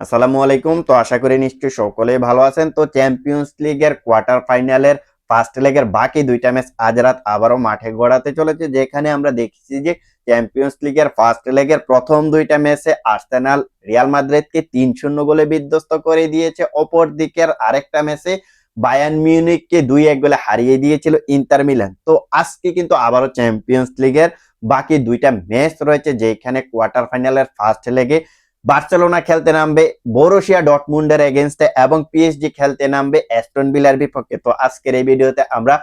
আসসালামু আলাইকুম। তো আশা করি নিশ্চয়ই সকলেই ভালো আছেন। তো চ্যাম্পিয়ন্স লিগের কোয়ার্টার ফাইনালের ফার্স্ট লেগের বাকি দুইটা ম্যাচ আজ রাত আবারও মাঠে গড়াতে চলেছে, যেখানে আমরা দেখছি যে চ্যাম্পিয়ন্স লিগের ফার্স্ট লেগের প্রথম দুইটা ম্যাচে আর্সেনাল রিয়াল মাদ্রিদকে তিন শূন্য গোলে বিধ্বস্ত করে দিয়েছে। অপর দিকের আরেকটা ম্যাচে বায়ান মিউনিককে দুই এক গোলে হারিয়ে দিয়েছিল ইন্টার মিলান তো আজকে কিন্তু আবারও চ্যাম্পিয়ন্স লিগের বাকি দুইটা ম্যাচ রয়েছে, যেখানে কোয়ার্টার ফাইনালের ফার্স্ট লেগে বার্সেলোনা খেলতে নামবে বোরোশিয়া ডটমুন্ডের এগেনস্টে এবং পিএসজি খেলতে নামবে অ্যাস্টন বিলার বিপক্ষে। তো আজকের এই ভিডিওতে আমরা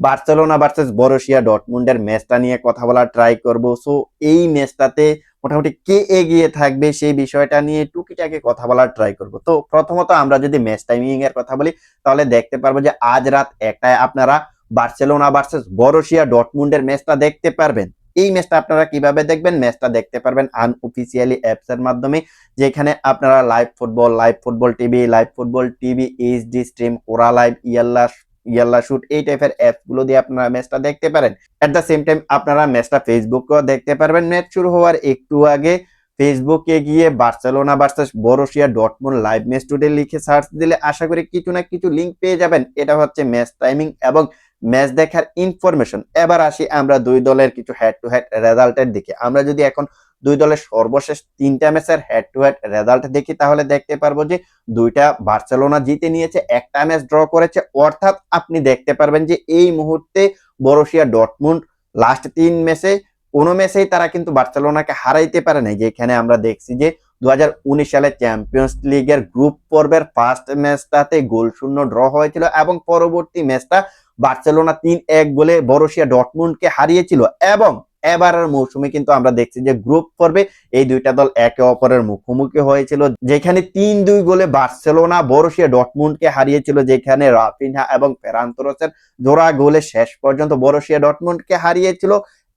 বার্সেলোনা ভার্সেস বোরোশিয়া ডটমুন্ডের ম্যাচটা নিয়ে কথা বলার ট্রাই করব। সো এই ম্যাচটাতে মোটামুটি কে এগিয়ে থাকবে সেই বিষয়টা নিয়ে টুকিটাকে কথা বলার ট্রাই করব। তো প্রথমত আমরা যদি ম্যাচ টাইমিং এর কথা বলি, তাহলে দেখতে পারব যে আজ রাত একটায় আপনারা বার্সেলোনা ভার্সেস বরোশিয়া ডটমুন্ডের ম্যাচটা দেখতে পারবেন। এই ম্যাচটা আপনারা কীভাবে দেখবেন? ম্যাচটা দেখতে পারবেন আনঅফিসিয়ালি অ্যাপস এর মাধ্যমে, যেখানে আপনারা live football live football TV live football TV HD stream কোরা লাইভ ইয়াল্লা ইয়াল্লা শুট এই টাইপের অ্যাপসগুলো দিয়ে আপনারা ম্যাচটা দেখতে পারেন। এট দ্য সেম টাইম আপনারা ম্যাচটা ফেসবুকেও দেখতে পারবেন। ম্যাচ শুরু হওয়ার একটু আগে ফেসবুকে গিয়ে বার্সেলোনা ভার্সেস বরোশিয়া ডটমুন লাইভ ম্যাচ টুডে লিখে সার্চ দিলে আশা করি কিছু না কিছু লিংক পেয়ে যাবেন। এটা হচ্ছে ম্যাচ টাইমিং এবং ম্যাচ দেখার ইনফরমেশন এবার আসি আমরা দুই দলের কিছু হেড টু হেড রেজাল্টের দিকে। আমরা যদি এখন দুই দলের সর্বশেষ তিনটা ম্যাচের হেড টু হেড রেজাল্ট দেখি, তাহলে দেখতে পারব যে দুইটা বার্সেলোনা জিতে নিয়েছে, একটা ম্যাচ ড্র করেছে। অর্থাৎ আপনি দেখতে পারবেন যে এই মুহূর্তে বরোশিয়া ডটমুন্ড লাস্ট তিন ম্যাচে, কোনো ম্যাচেই তারা কিন্তু বার্সেলোনাকে হারাইতে পারে নাই। যেখানে আমরা দেখছি যে দু হাজার উনিশ সালে চ্যাম্পিয়ন্স লিগের গ্রুপ পর্বের ফার্স্ট ম্যাচটাতে গোল শূন্য ড্র হয়েছিল এবং পরবর্তী ম্যাচটা বার্সেলোনা তিন এক গোলে বরোশিয়া ডটমুন্ডকে হারিয়েছিল এবং এবারের মৌসুমে কিন্তু আমরা দেখছি যে গ্রুপ পর্বে এই দুইটা দল একে অপরের মুখোমুখি হয়েছিল, যেখানে তিন দুই গোলে বার্সেলোনা বরোশিয়া ডটমুন্ডকে হারিয়েছিল, যেখানে রাফিনহা এবং ফেরান্তরসের জোড়া গোলে শেষ পর্যন্ত বরোশিয়া ডটমুন্ডকে হারিয়েছিল।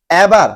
এবার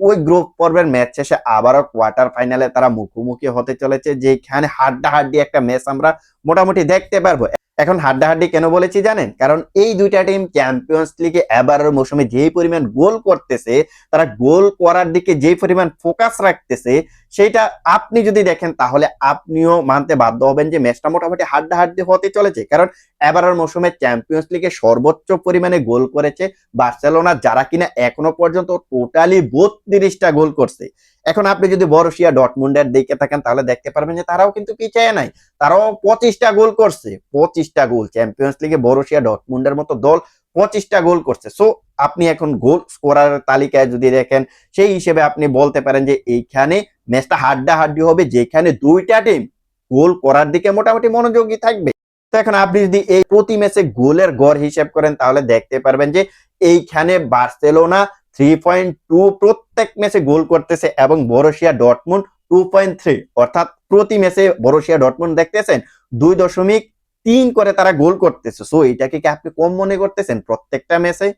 ওই গ্রুপ পর্বের ম্যাচ শেষে আবারও কোয়ার্টার ফাইনালে তারা মুখোমুখি হতে চলেছে, যেখানে হাড্ডাহাড্ডি একটা ম্যাচ আমরা মোটামুটি দেখতে পারব। এখন হাড্ডাহাড্ডি কেন বলেছি জানেন? কারণ এই দুইটা টিম চ্যাম্পিয়ন্স লিগে এবারের মৌসুমে যেই পরিমাণ গোল করতেছে, তারা গোল করার দিকে যেই পরিমাণ ফোকাস রাখতেছে সেটা আপনি যদি দেখেন, তাহলে আপনিও মানতে বাধ্য হবেন যে ম্যাচটা মোটামুটি হাড্ডাহাড্ডি হতে চলেছে। কারণ এবারের মৌসুমে চ্যাম্পিয়ন্স লিগে সর্বোচ্চ পরিমাণে গোল করেছে বার্সেলোনা, যারা কিনা এখনও পর্যন্ত টোটালি বত্রিশটা গোল করছে। এখন আপনি যদি বরসিয়া ডটমুন্ডের দিকে থাকেন, তাহলে দেখতে পারবেন যে তারাও কিন্তু পিছিয়ে নাই। তারাও পঁচিশটা গোল করছে। পঁচিশটা গোল। চ্যাম্পিয়ন্স লিগে বরসিয়া ডটমুন্ডের মতো দল পঁচিশটা গোল করছে। সো আপনি এখন গোল স্কোরার তালিকায় যদি দেখেন, সেই হিসেবে আপনি বলতে পারেন যে এইখানে ম্যাচটা হাড্ডা হাড্ডি হবে, যেখানে দুইটা টিম গোল করার দিকে মোটামুটি মনোযোগী থাকবে। তো এখন আপনি যদি এই প্রতি ম্যাচে গোলের গড় হিসেব করেন, তাহলে দেখতে পারবেন যে এইখানে বার্সেলোনা থ্রি পয়েন্ট টু প্রত্যেক ম্যাচে গোল করতেছে এবং Borussia Dortmund two point three, অর্থাৎ প্রতি ম্যাচে বরোশিয়া ডটমুন্ড দেখতেছেন দুই দশমিক তিন করে তারা গোল করতেছে। সো এটাকে কি আপনি কম মনে করতেছেন প্রত্যেকটা ম্যাচে?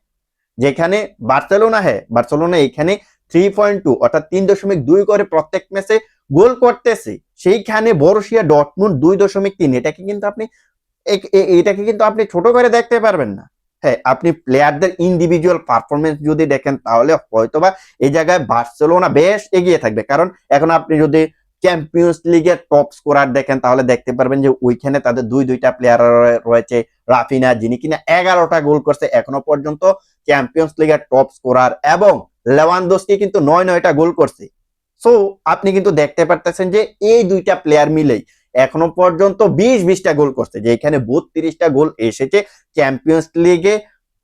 যেখানে বার্সেলোনা হ্যাঁ বার্সেলোনা এখানে থ্রি পয়েন্ট টু, অর্থাৎ তিন দশমিক দুই করে প্রত্যেক ম্যাচে গোল করতেছে। সেইখানে বরোশিয়া ডটমুন্ড দুই দশমিক তিন, এটাকে কিন্তু আপনি এটাকে কিন্তু আপনি ছোট করে দেখতে পারবেন না। হ্যাঁ আপনি প্লেয়ারদের ইন্ডিভিজুয়াল পারফরমেন্স যদি দেখেন, তাহলে হয়তোবা এই জায়গায় বার্সেলোনা বেশ এগিয়ে থাকবে। কারণ এখন আপনি যদি চ্যাম্পিয়ন্স লিগের টপ স্কোরার দেখেন, তাহলে দেখতে পারবেন যে ওইখানে তাদের দুই, দুইটা প্লেয়ার রয়েছে, রাফিনা, যিনি কিনা এগারোটা গোল করছে এখনও পর্যন্ত চ্যাম্পিয়ন্স লিগের টপ স্কোরার এবং লেওয়ানদোস্কি কিন্তু নয়, নয়টা গোল করছে। সো আপনি কিন্তু দেখতে পারতেছেন যে এই দুইটা প্লেয়ার মিলেই এখনও পর্যন্ত বিশ, বিশটা গোল করছে যেখানে বত্রিশটা গোল এসেছে চ্যাম্পিয়ন্স লিগে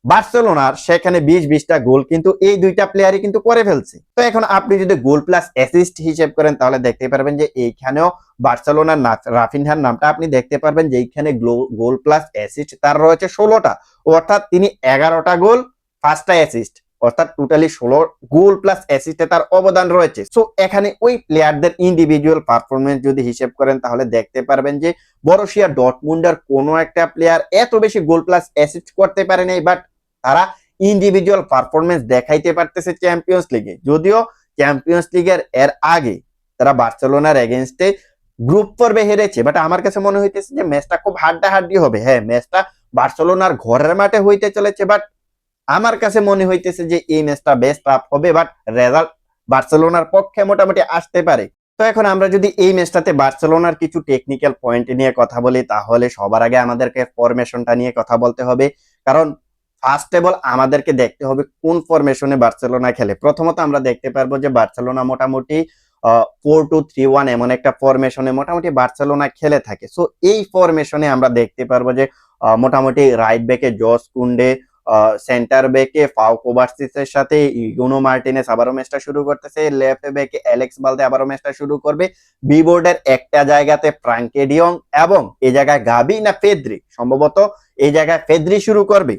বার্সেলোনার সেখানে বিশ, বিশটা গোল কিন্তু এই দুইটা প্লেয়ারই কিন্তু করে ফেলছে। তো এখন আপনি যদি গোল প্লাস অ্যাসিস্ট হিসেব করেন, তাহলে দেখতে পারবেন যে এইখানেও বার্সেলোনার রাফিনহার নামটা আপনি দেখতে পারবেন যে এইখানে গোল প্লাস অ্যাসিস্ট তার রয়েছে ষোলোটা। অর্থাৎ তিনি এগারোটা গোল, পাঁচটা অ্যাসিস্ট অর্থাৎ টোটালি ষোলো গোল প্লাস অ্যাসিস্টে তার অবদান রয়েছে। সো এখানে ওই প্লেয়ারদের ইন্ডিভিজুয়াল পারফরমেন্স যদি হিসেব করেন, তাহলে দেখতে পারবেন যে বরোশিয়া ডটমুন্ডার কোনো একটা প্লেয়ার এত বেশি গোল প্লাস অ্যাসিস্ট করতে পারে নাই বাট তারা ইন্ডিভিজুয়াল পারফরমেন্স দেখাইতে পারতেছে চ্যাম্পিয়ন্স লিগে যদিও চ্যাম্পিয়ন্স লিগের এর আগে তারা বার্সেলোনার এগেনস্টে গ্রুপ পর্বে হেরেছে বাট আমার কাছে মনে হইতেছে যে ম্যাচটা খুব হাড্ডাহাড্ডি হবে। হ্যাঁ ম্যাচটা বার্সেলোনার ঘরের মাঠে হইতে চলেছে বাট আমার কাছে মনে হইতেছে যে এই ম্যাচটা বেশ টাফ হবে বাট রেজাল্ট বার্সেলোনার পক্ষে মোটামুটি আসতে পারে। তো এখন আমরা যদি এই ম্যাচটাতে বার্সেলোনার কিছু টেকনিক্যাল পয়েন্ট নিয়ে কথা বলি, তাহলে সবার আগে আমাদেরকে ফরমেশনটা নিয়ে কথা বলতে হবে। কারণ ফার্স্ট অফ অল আমাদেরকে দেখতে হবে কোন ফরমেশনে বার্সেলোনা খেলে। প্রথমত আমরা দেখতে পারব যে বার্সেলোনা মোটামুটি ফোর টু থ্রি ওয়ান এমন একটা ফরমেশনে মোটামুটি বার্সেলোনা খেলে থাকে। সো এই ফরমেশনে আমরা দেখতে পারব যে মোটামুটি রাইট ব্যাকে জস কুন্ডে সেন্টার ব্যাকে ফাও কোভার্সিসের সাথে ইউনো মার্টিনেস আবারও ম্যাচটা শুরু করতেছে। লেফট ব্যাকে অ্যালেক্স বালদে আবারও ম্যাচটা শুরু করবে। বি বোর্ডের একটা জায়গাতে ফ্রাঙ্কেডিয়ং এবং এই জায়গায় গাবি না ফেদ্রি? সম্ভবত এই জায়গায় ফেদ্রি শুরু করবে।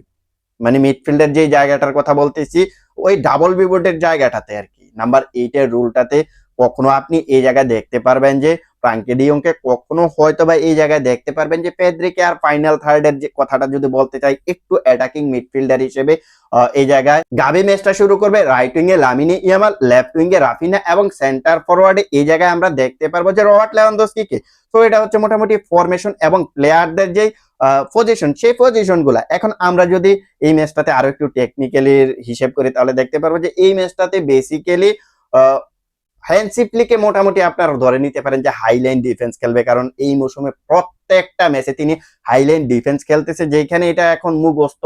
মানে মিডফিল্ডের যে জায়গাটার কথা বলতেছি, ওই ডাবল বিবোর্ডের জায়গাটাতে আর কি। নাম্বার এইট এর রুলটাতে কখনো আপনি এই জায়গায় দেখতে পারবেন যে ফ্রাঙ্কেডিয়ংকে কখনো হয়তো বা এই জায়গায় দেখতে পারবেন যে পেদ্রিকে আর ফাইনাল থার্ডের যে কথাটা যদি বলতে চাই, একটু অ্যাটাকিং মিডফিল্ডার হিসেবে এই জায়গায় গাবি ম্যাচটা শুরু করবে রাইট উইং এ লামিনি ইয়ামাল লেফট উইং এ রাফিনা এবং সেন্টার ফরওয়ার্ডে এই জায়গায় আমরা দেখতে পারব যে রবার্ট লেভানদস্কিকে তো এটা হচ্ছে মোটামুটি ফরমেশন এবং প্লেয়ারদের যে পজিশন সেই পজিশনগুলা। এখন আমরা যদি এই ম্যাচটাতে আরও একটু টেকনিক্যালি হিসেব করি, তাহলে দেখতে পারব যে এই ম্যাচটাতে বেসিক্যালি হ্যান্সিপ্লিকে মোটামুটি আপনারা ধরে নিতে পারেন যে হাইলাইন ডিফেন্স খেলবে। কারণ এই মৌসুমে প্রত্যেকটা ম্যাচে তিনি হাইলাইন ডিফেন্স খেলতেছে যেখানে এটা এখন মুখস্থ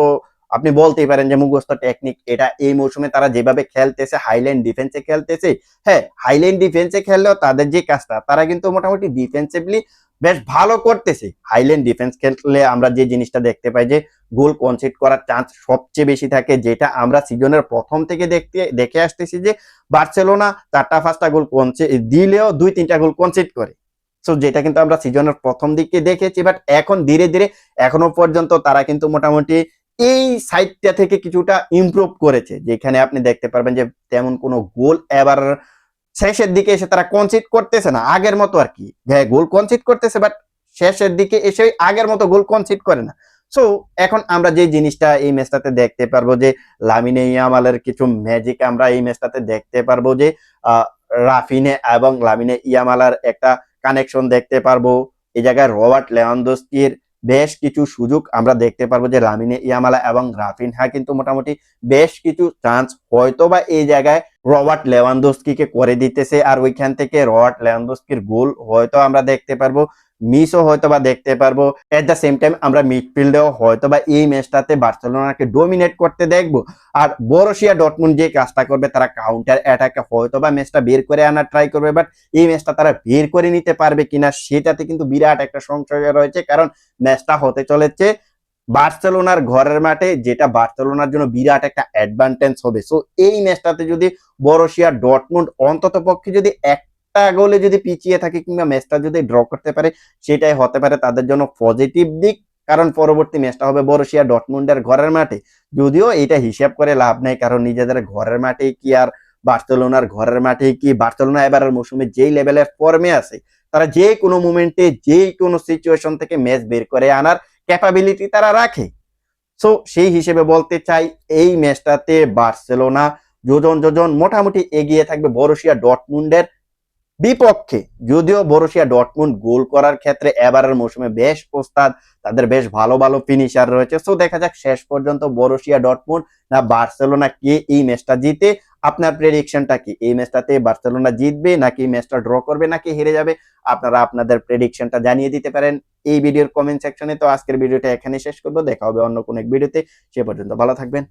আপনি বলতেই পারেন যে মুখস্থ টেকনিক এটা এই মৌসুমে তারা যেভাবে খেলতেছে হাইলাইন ডিফেন্সে খেলতেছে হ্যাঁ হাইলাইন ডিফেন্সে খেললেও তাদের যে কাজটা, তারা কিন্তু মোটামুটি ডিফেন্সিভলি বেশ ভালো করতেছে। হাইল্যান্ড ডিফেন্স খেললে আমরা যে জিনিসটা দেখতে পাই যে গোল কনসিড করার চান্স সবচেয়ে বেশি থাকে, যেটা আমরা সিজনের প্রথম থেকে দেখতে, দেখে আসতেছি যে বার্সেলোনা চারটা পাঁচটা গোল কনসিড দিলেও দুই তিনটা গোল কনসিড করে। সো যেটা কিন্তু আমরা সিজনের প্রথম দিকে দেখেছি বাট এখন ধীরে ধীরে এখনও পর্যন্ত তারা কিন্তু মোটামুটি এই সাইডটা থেকে কিছুটা ইমপ্রুভ করেছে। যেখানে আপনি দেখতে পারবেন যে তেমন কোনো গোল এবার শেষের দিকে এসে তারা কনসিড করতেছে না, আগের মতো আর কি। হ্যাঁ গোল কনসিড করতেছে বাট শেষের দিকে এসে আগের মতো গোল কনসিড করে না। সো এখন আমরা যে জিনিসটা এই ম্যাচটাতে দেখতে পারব যে লামিনে ইয়ামালের কিছু ম্যাজিক আমরা এই ম্যাচটাতে দেখতে পারব যে রাফিনে এবং লামিনে ইয়ামালার একটা কানেকশন দেখতে পারব। এই জায়গায় রবার্ট লেওয়ানদস্কির বেশ কিছু সুযোগ আমরা দেখতে পারব যে লামিনে ইয়ামালা এবং রাফিনহা কিন্তু মোটামুটি বেশ কিছু চান্স হয়তো বা এই জায়গায় রবার্ট লেভানদোস্কিকে করে দিতেছে, আর ওইখান থেকে রবার্ট লেভানদোস্কির গোল হয়তো আমরা দেখতে পারব, মিসও হয়তো বা দেখতে পারব। এট দ্য সেম টাইম আমরা মিডফিল্ডেও হয়তো বা এই ম্যাচটাতে বার্সেলোনাকে ডোমিনেট করতে দেখব। আর বরসিয়া ডটমুন যে কাজটা করবে, তারা কাউন্টার অ্যাটাকে হয়তো বা ম্যাচটা বের করে আনার ট্রাই করবে বাট এই ম্যাচটা তারা বের করে নিতে পারবে কিনা, সেটাতে কিন্তু বিরাট একটা সংশয় রয়েছে, কারণ ম্যাচটা হতে চলেছে। বার্সেলোনার ঘরের মাঠে, যেটা বার্সেলোনার জন্য বিরাট একটা অ্যাডভান্টেজ হবে। সো এই ম্যাচটাতে যদি বরসিয়া ডটমুন্ড অন্তত পক্ষে যদি একটা গোলে যদি পিছিয়ে থাকে কিংবা ম্যাচটা যদি ড্র করতে পারে, সেটাই হতে পারে তাদের জন্য পজিটিভ দিক। কারণ পরবর্তী ম্যাচটা হবে বরসিয়া ডটমুন্ডের ঘরের মাঠে। যদিও এটা হিসাব করে লাভ নেই, কারণ নিজেদের ঘরের মাঠে কি আর বার্সেলোনার ঘরের মাঠে কি বার্সেলোনা এবারের মৌসুমে যেই লেভেলের ফর্মে আছে, তারা যে কোনো মুমেন্টে যে কোনো সিচুয়েশন থেকে ম্যাচ বের করে আনার ক্যাপাবিলিটি তারা রাখে। সো সেই হিসেবে বলতে চাই, এই ম্যাচটাতে বার্সেলোনা যোজন যোজন মোটামুটি এগিয়ে থাকবে বরুশিয়া ডটমুন্ডের বিপক্ষে। যদিও বরুশিয়া ডটমুন্ড গোল করার ক্ষেত্রে এবারের মৌসুমে বেশ ওস্তাদ তাদের বেশ ভালো ভালো ফিনিশার রয়েছে। সো দেখা যাক শেষ পর্যন্ত বরুশিয়া ডটমুন্ড না বার্সেলোনা কে এই ম্যাচটা জিতে আপনার প্রেডিকশনটা কি? এই ম্যাচটাতে বার্সেলোনা জিতবে নাকি ম্যাচটা ড্র করবে নাকি হেরে যাবে? আপনারা আপনাদের প্রেডিকশনটা জানিয়ে দিতে পারেন এই ভিডিওর কমেন্ট সেকশনে তো আজকের ভিডিওটা এখানে শেষ করব। দেখা হবে অন্য কোনো এক ভিডিওতে। সে পর্যন্ত ভালো থাকবেন।